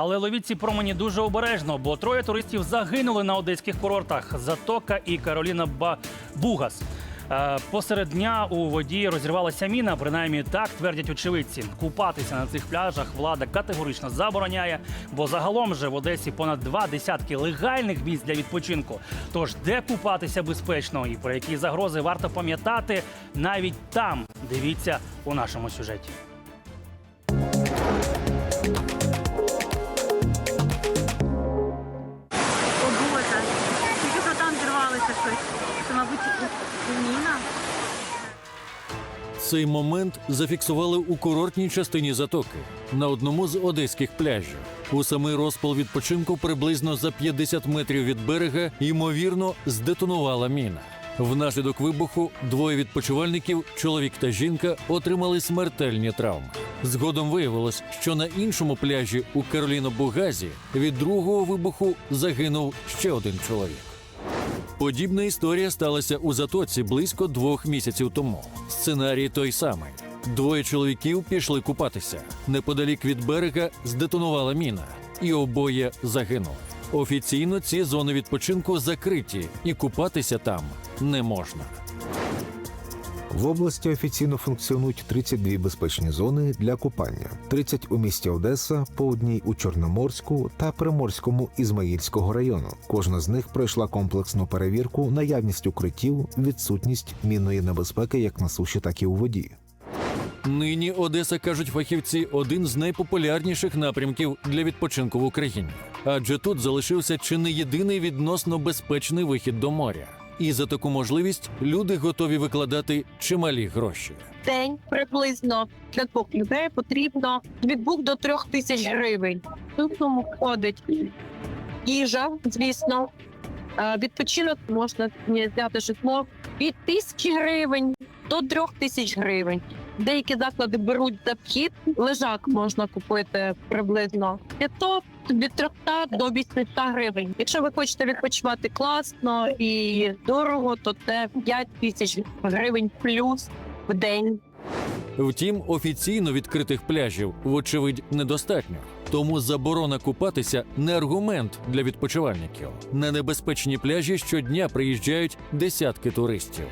Але ловіть ці промені дуже обережно, бо троє туристів загинули на одеських курортах Затока і Кароліна Ба... Бугас. Е, Посеред дня у воді розірвалася міна, принаймні так твердять очевидці. Купатися на цих пляжах влада категорично забороняє, бо загалом же в Одесі понад два десятки легальних місць для відпочинку. Тож де купатися безпечно і про які загрози варто пам'ятати навіть там. Дивіться у нашому сюжеті. Цей момент зафіксували у курортній частині затоки на одному з одеських пляжів. У самий розпал відпочинку приблизно за 50 метрів від берега ймовірно здетонувала міна. Внаслідок вибуху двоє відпочивальників, чоловік та жінка, отримали смертельні травми. Згодом виявилось, що на іншому пляжі у Кароліно-Бугазі від другого вибуху загинув ще один чоловік. Подібна історія сталася у затоці близько двох місяців тому. Сценарій той самий. Двоє чоловіків пішли купатися. Неподалік від берега здетонувала міна, і обоє загинули. Офіційно ці зони відпочинку закриті, і купатися там не можна. В області офіційно функціонують 32 безпечні зони для купання: 30 у місті Одеса, по одній у Чорноморську та Приморському Ізмаїльського району. Кожна з них пройшла комплексну перевірку, наявність укриттів, відсутність мінної небезпеки як на суші, так і у воді. Нині Одеса кажуть фахівці один з найпопулярніших напрямків для відпочинку в Україні, адже тут залишився чи не єдиний відносно безпечний вихід до моря. І за таку можливість люди готові викладати чималі гроші. день приблизно для двох людей потрібно від двох до трьох тисяч гривень. Тут суму входить їжа, звісно. Е, Відпочинок можна взяти житло від тисячі гривень до трьох тисяч гривень. Деякі заклади беруть за вхід, лежак можна купити приблизно 500 від 300 до 800 гривень. Якщо ви хочете відпочивати класно і дорого, то це 5 тисяч гривень плюс в день. Втім, офіційно відкритих пляжів, вочевидь, недостатньо. Тому заборона купатися не аргумент для відпочивальників. На небезпечні пляжі щодня приїжджають десятки туристів.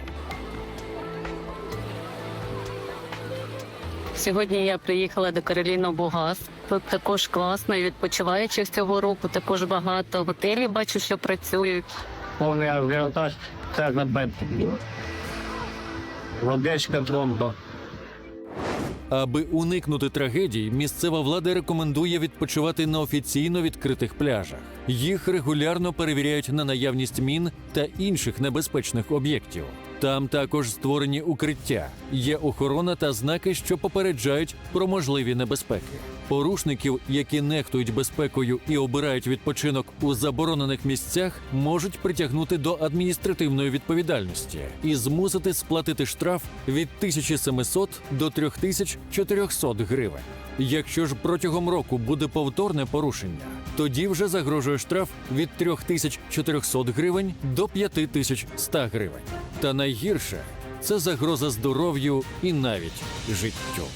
Сьогодні я приїхала до Кароліно Бугас. Тут також класно і відпочиваючих цього року. Також багато готелів бачу, що працюють. повний ажіотаж це забити. Водичка тромба. Аби уникнути трагедій, місцева влада рекомендує відпочивати на офіційно відкритих пляжах. Їх регулярно перевіряють на наявність мін та інших небезпечних об'єктів. Там також створені укриття, є охорона та знаки, що попереджають про можливі небезпеки. Порушників, які нехтують безпекою і обирають відпочинок у заборонених місцях, можуть притягнути до адміністративної відповідальності і змусити сплатити штраф від 1700 до 3400 гривень. Якщо ж протягом року буде повторне порушення, тоді вже загрожує штраф від 3400 гривень до 5100 гривень. Та найгірше це загроза здоров'ю і навіть життю.